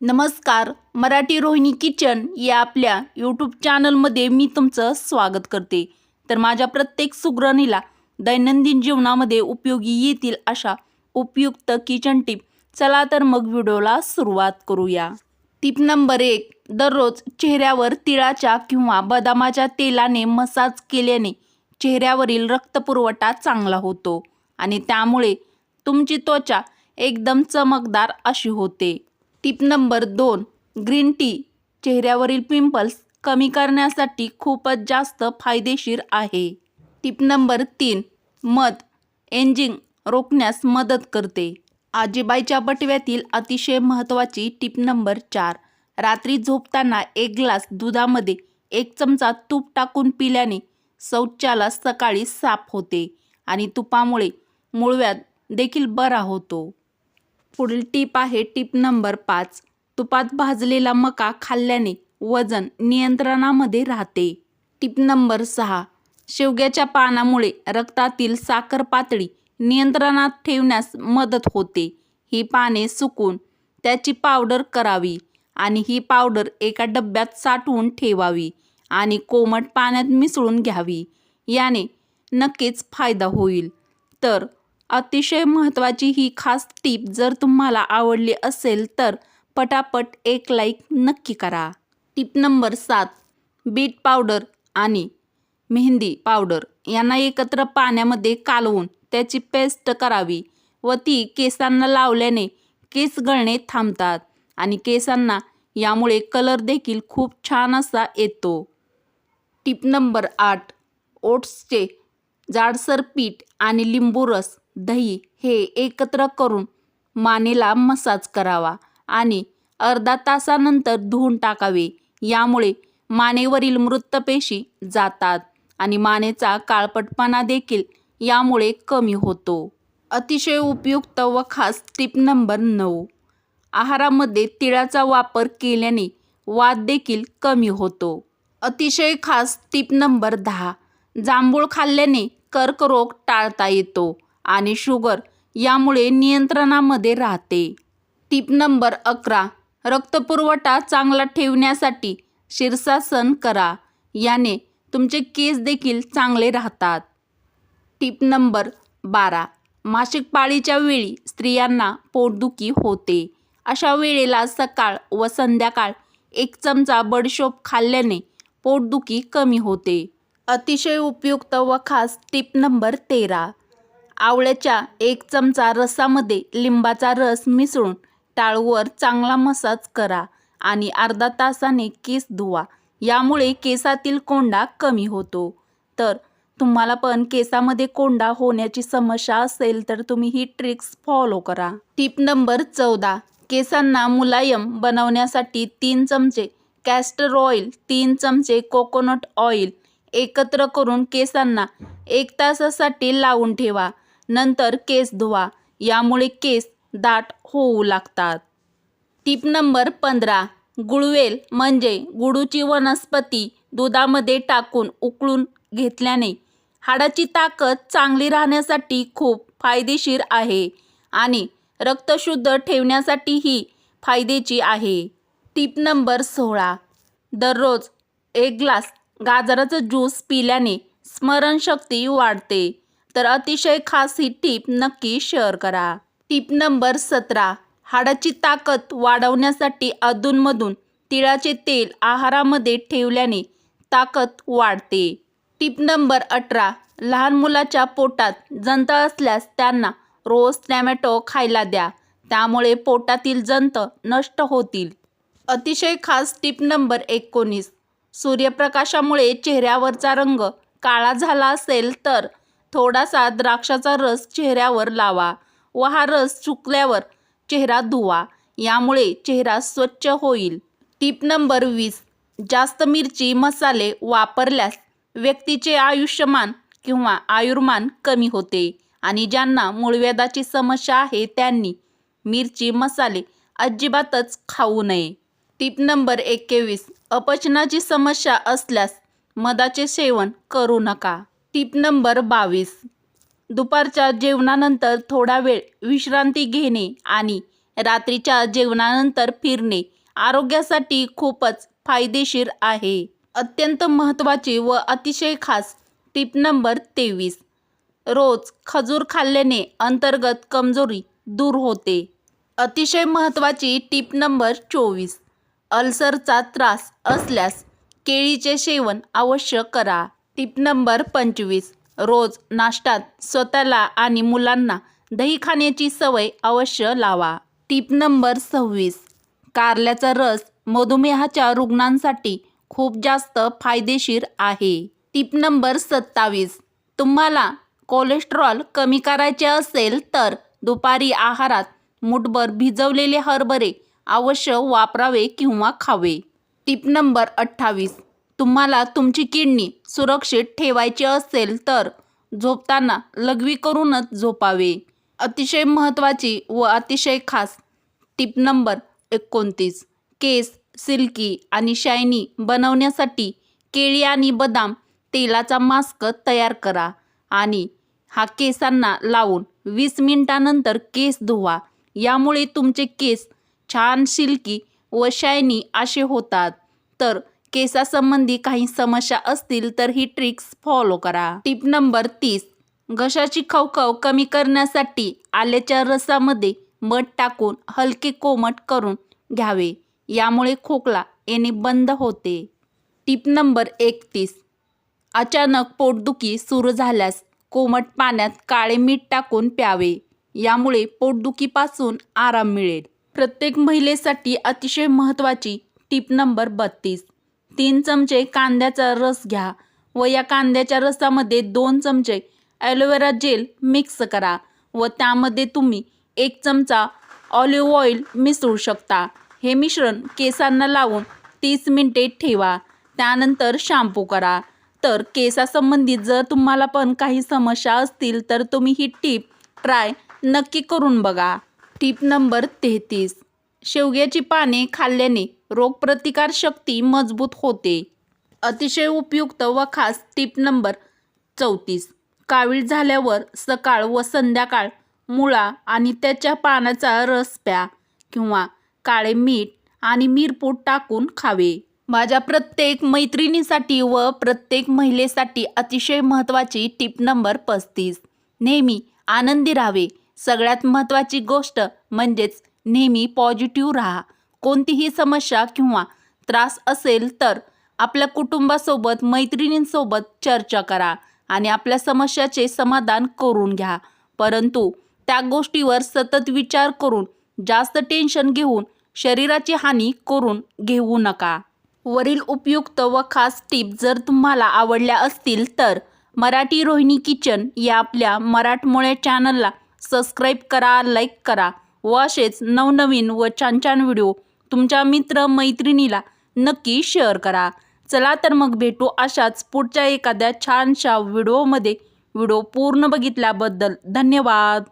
नमस्कार मराठी रोहिणी किचन या आपल्या यूट्यूब चॅनलमध्ये मी तुमचं स्वागत करते. तर माझ्या प्रत्येक सुगरणीला दैनंदिन जीवनामध्ये उपयोगी येतील अशा उपयुक्त किचन टिप. चला तर मग व्हिडिओला सुरुवात करूया. टिप नंबर एक दररोज चेहऱ्यावर तिळाच्या किंवा बदामाच्या तेलाने मसाज केल्याने चेहऱ्यावरील रक्तपुरवठा चांगला होतो आणि त्यामुळे तुमची त्वचा एकदम चमकदार अशी होते. टिप नंबर दोन ग्रीन टी चेहऱ्यावरील पिंपल्स कमी करण्यासाठी खूपच जास्त फायदेशीर आहे. टिप नंबर तीन मध एंजिंग रोखण्यास मदत करते. आजीबाईच्या बटव्यातील अतिशय महत्त्वाची टिप नंबर चार रात्री झोपताना एक ग्लास दुधामध्ये एक चमचा तूप टाकून पिल्याने शौचाला सकाळी साफ होते आणि तुपामुळे मुळव्यात देखील बरा होतो. पुढील टीप आहे टीप नंबर पाच. तुपात भाजलेला मका खाल्ल्याने वजन नियंत्रणामध्ये राहते. टीप नंबर सहा. शेवग्याच्या पानामुळे रक्तातील साखर पातळी नियंत्रणात ठेवण्यास मदत होते. ही पाने सुकून त्याची पावडर करावी आणि ही पावडर एका डब्यात साठवून ठेवावी आणि कोमट पाण्यात मिसळून घ्यावी. याने नक्कीच फायदा होईल. तर अतिशय महत्त्वाची ही खास टीप जर तुम्हाला आवडली असेल तर पटापट एक लाईक नक्की करा. टीप नंबर सात बीट पावडर आणि मेहंदी पावडर यांना एकत्र पाण्यामध्ये कालवून त्याची पेस्ट करावी व ती केसांना लावल्याने केस गळणे थांबतात आणि केसांना यामुळे कलर देखील खूप छान असा येतो. टीप नंबर आठ ओट्सचे जाडसर पीठ आणि लिंबू रस दही हे एकत्र करून मानेला मसाज करावा आणि अर्धा तासानंतर धुवून टाकावे. यामुळे मानेवरील मृतपेशी जातात आणि मानेचा काळपटपणा देखील यामुळे कमी होतो. अतिशय उपयुक्त व खास टिप नंबर नऊ. आहारामध्ये तिळाचा वापर केल्याने वाद देखील कमी होतो. अतिशय खास टिप नंबर दहा. जांभूळ खाल्ल्याने कर्करोग टाळता येतो. आणि शुगर यामुळे नियंत्रणामध्ये राहते. टिप नंबर अकरा रक्तपुरवठा चांगला ठेवण्यासाठी शीर्षासन करा. याने तुमचे केस देखील चांगले राहतात. टिप नंबर बारा मासिक पाळीच्या वेळी स्त्रियांना पोटदुखी होते. अशा वेळेला सकाळ व संध्याकाळ एक चमचा बडशोप खाल्ल्याने पोटदुखी कमी होते. अतिशय उपयुक्त व खास टिप नंबर तेरा आवळ्याच्या एक चमचा रसामध्ये लिंबाचा रस मिसळून टाळूवर चांगला मसाज करा आणि अर्धा तासाने केस धुवा. यामुळे केसातील कोंडा कमी होतो. तर तुम्हाला पण केसामध्ये कोंडा होण्याची समस्या असेल तर तुम्ही ही ट्रिक्स फॉलो करा. टिप नंबर चौदा. केसांना मुलायम बनवण्यासाठी तीन चमचे कॅस्टर ऑइल तीन चमचे कोकोनट ऑइल एकत्र करून केसांना एक तासासाठी लावून ठेवा. नंतर केस धुवा. यामुळे केस दाट होऊ लागतात. टिप नंबर पंधरा. गुळवेल म्हणजे गुडूची वनस्पती दुधामध्ये टाकून उकळून घेतल्याने हाडाची ताकद चांगली राहण्यासाठी खूप फायदेशीर आहे आणि रक्तशुद्ध ठेवण्यासाठीही फायदेची आहे. टिप नंबर सोळा. दररोज एक ग्लास गाजराचं ज्यूस पिल्याने स्मरणशक्ती वाढते. तर अतिशय खास ही टीप नक्की शेअर करा. टीप नंबर सतरा. हाडाची ताकद वाढवण्यासाठी अधूनमधून तिळाचे तेल आहारामध्ये ठेवल्याने ताकद वाढते. टीप नंबर अठरा. लहान मुलाच्या पोटात जंत असल्यास त्यांना रोज टॅमॅटो खायला द्या. त्यामुळे पोटातील जंत नष्ट होतील. अतिशय खास टीप नंबर एकोणीस. सूर्यप्रकाशामुळे चेहऱ्यावरचा रंग काळा झाला असेल तर थोडासा द्राक्षाचा रस चेहऱ्यावर लावा व हा रस सुकल्यावर चेहरा धुवा. यामुळे चेहरा स्वच्छ होईल. टीप नंबर वीस. जास्त मिरची मसाले वापरल्यास व्यक्तीचे आयुष्यमान किंवा आयुर्मान कमी होते आणि ज्यांना मूळव्याधाची समस्या आहे त्यांनी मिरची मसाले अजिबातच खाऊ नये. टीप नंबर एकेवीस अपचनाची समस्या असल्यास मधाचे सेवन करू नका. टीप नंबर बावीस. दुपारच्या जेवणानंतर थोडा वेळ विश्रांती घेणे आणि रात्रीच्या जेवणानंतर फिरणे आरोग्यासाठी खूपच फायदेशीर आहे. अत्यंत महत्त्वाची व अतिशय खास टिप नंबर तेवीस. रोज खजूर खाल्ल्याने अंतर्गत कमजोरी दूर होते. अतिशय महत्त्वाची टिप नंबर चोवीस. अल्सरचा त्रास असल्यास केळीचे सेवन अवश्य करा. टिप नंबर पंचवीस. रोज नाश्त्यात स्वतःला आणि मुलांना दही खाण्याची सवय अवश्य लावा. टिप नंबर सव्वीस. कारल्याचा रस मधुमेहाच्या रुग्णांसाठी खूप जास्त फायदेशीर आहे. टिप नंबर सत्तावीस. तुम्हाला कोलेस्ट्रॉल कमी करायचे असेल तर दुपारी आहारात मुठभर भिजवलेले हरभरे अवश्य वापरावे किंवा खावे. टिप नंबर अठ्ठावीस. तुम्हाला तुमची किडनी सुरक्षित ठेवायची असेल तर झोपताना लघवी करूनच झोपावे. अतिशय महत्त्वाची व अतिशय खास टिप नंबर एकोणतीस. केस सिल्की आणि शायनी बनवण्यासाठी केळी आणि बदाम तेलाचा मास्क तयार करा आणि हा केसांना लावून वीस मिनिटानंतर केस धुवा. यामुळे तुमचे केस छान सिल्की व शायनी असे होतात. तर केसासंबंधी काही समस्या असतील तर ही ट्रिक्स फॉलो करा. टिप नंबर तीस. घशाची खवखव कमी करण्यासाठी आल्याच्या रसामध्ये मध टाकून हलके कोमट करून घ्यावे. यामुळे खोकला येणे बंद होते. टिप नंबर एकतीस. अचानक पोटदुखी सुरू झाल्यास कोमट पाण्यात काळे मीठ टाकून प्यावे. यामुळे पोटदुखीपासून आराम मिळेल. प्रत्येक महिलेसाठी अतिशय महत्त्वाची टिप नंबर बत्तीस. तीन चमचे कांद्याचा रस घ्या व या कांद्याच्या रसामध्ये दोन चमचे ॲलोवेरा जेल मिक्स करा व त्यामध्ये तुम्ही एक चमचा ऑलिव्ह ऑइल मिसळू शकता. हे मिश्रण केसांना लावून तीस मिनिटे ठेवा. त्यानंतर शॅम्पू करा. तर केसासंबंधित जर तुम्हाला पण काही समस्या असतील तर तुम्ही ही टीप ट्राय नक्की करून बघा. टीप नंबर तेहतीस. शेवग्याची पाने खाल्ल्याने रोगप्रतिकार शक्ती मजबूत होते. अतिशय उपयुक्त व खास टीप नंबर चौतीस. कावीळ झाल्यावर सकाळ व संध्याकाळ मुळा आणि त्याच्या पानाचा रस प्या किंवा काळे मीठ आणि मिरपूड टाकून खावे. माझ्या प्रत्येक मैत्रिणीसाठी व प्रत्येक महिलेसाठी अतिशय महत्त्वाची टिप नंबर पस्तीस. नेहमी आनंदी राहावे. सगळ्यात महत्त्वाची गोष्ट म्हणजेच नेहमी पॉझिटिव्ह राहा. कोणतीही समस्या किंवा त्रास असेल तर आपल्या कुटुंबासोबत मैत्रिणींसोबत चर्चा करा आणि आपल्या समस्याचे समाधान करून घ्या. परंतु त्या गोष्टीवर सतत विचार करून जास्त टेन्शन घेऊन शरीराची हानी करून घेऊ नका. वरील उपयुक्त व खास टीप जर तुम्हाला आवडल्या असतील तर मराठी रोहिणी किचन या आपल्या मराठमोळ्या चॅनलला सबस्क्राईब करा लाईक करा व असेच नवनवीन व छान छान व्हिडिओ तुमच्या मित्र मैत्रिणीला नक्की शेअर करा. चला तर मग भेटू अशाच पुढच्या एखाद्या छानशा व्हिडिओमध्ये व्हिडिओ पूर्ण बघितल्याबद्दल धन्यवाद.